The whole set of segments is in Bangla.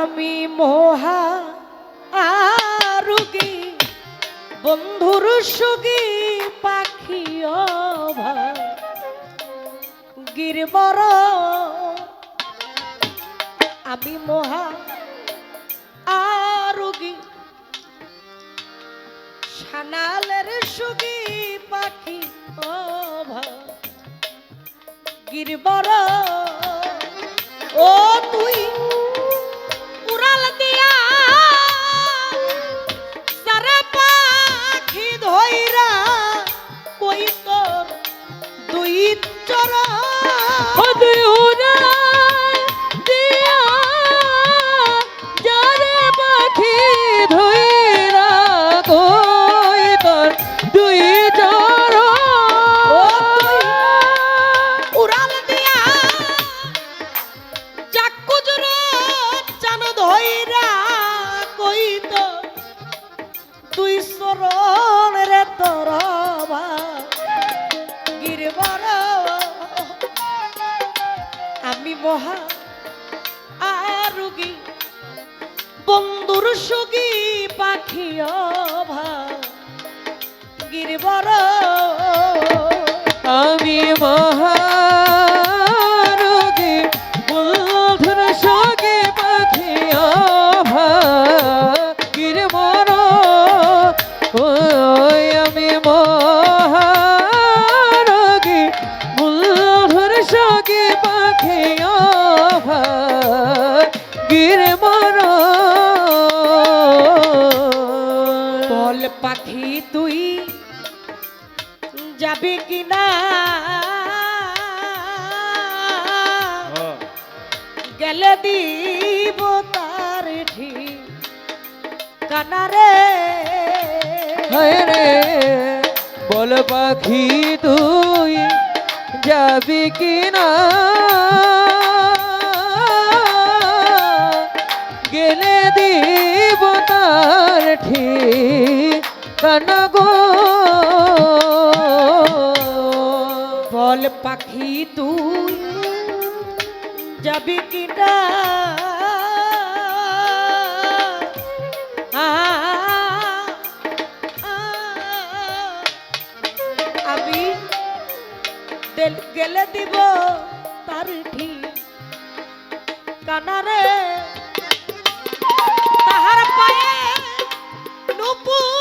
আমি মোহা আরুগি, বন্ধুর সুগি পাখি গিরবর, আমি মোহা আরুগি, সানালের সুগি পাখি গিরবর, ও তুই মহা আরুগি বন্ধুর সুগি পাখি অভা গিরবার আমি মহারোগী যাবি কিনা? গেলে দিব তার ঠিক কানারে হায় রে, বল পাখি তুই যাবি কিনা? গেলে দিব তার ঠিক গো তুই যাবি কিনা আমি গেলে দিব তার ঠিক কানারে তাহার পায়ে নুপুর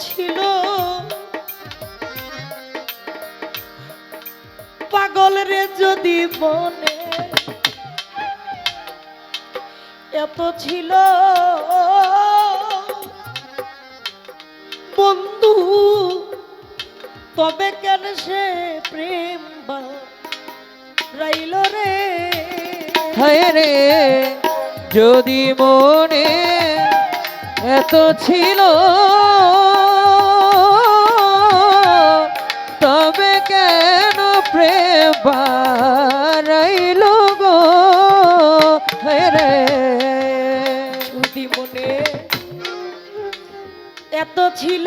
ছিল। মোদের যদি মনে এত ছিল। বন্ধু, তবে কেন সে প্রেম বা রাইল রে? হায় রে, যদি মনে এত ছিল বারাইল গো রে। মনে এত ছিল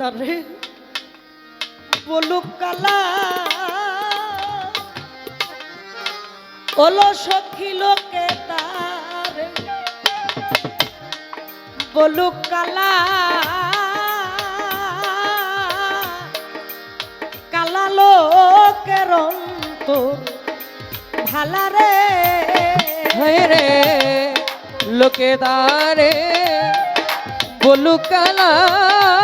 তারে বলুক কালা। ওলো সখী লোকে তারে। বলুক কালা। কালা লোকের অন্তর ভালা রে। রে, লোকে দারে বলুকালা সখী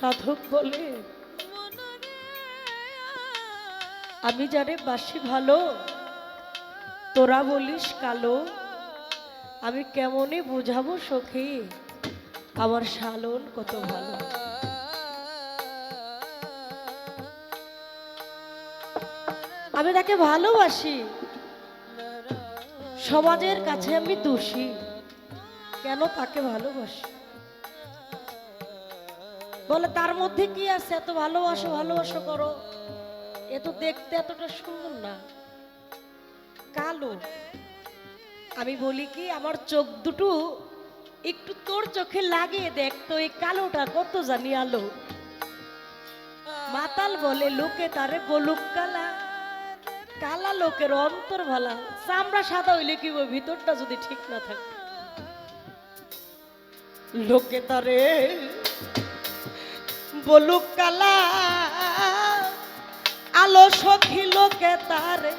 সাধক বলে। আমি যারে বাসি ভালো, তোরা বলিস কালো। আমি কেমনে বুঝাবো সখী? আমার শালন কত ভালো। আমি তাকে ভালোবাসি। সমাজের কাছে আমি দোষী। কেন তাকে ভালোবাসি? বলে, তার মধ্যে কি আছে? এত ভালোবাসো ভালোবাসো করো। এ তো দেখতে এতটা সুন্দর না। কালো, আমি বলি কি, আমার চোখ দুটো একটু তোর চোখে লাগিয়ে দেখ, তো এই কালোটা কত জানি আলো। মাতাল বলে, লোকে তারে বলুক কালা কালা লোকের অন্তর ভালা। চামড়া সাদা হইলে কি ভিতরটা যদি ঠিক না থাকে। লোকে তারে বলুক কালা আলো সখী লোকে তারে।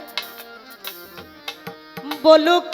বলুক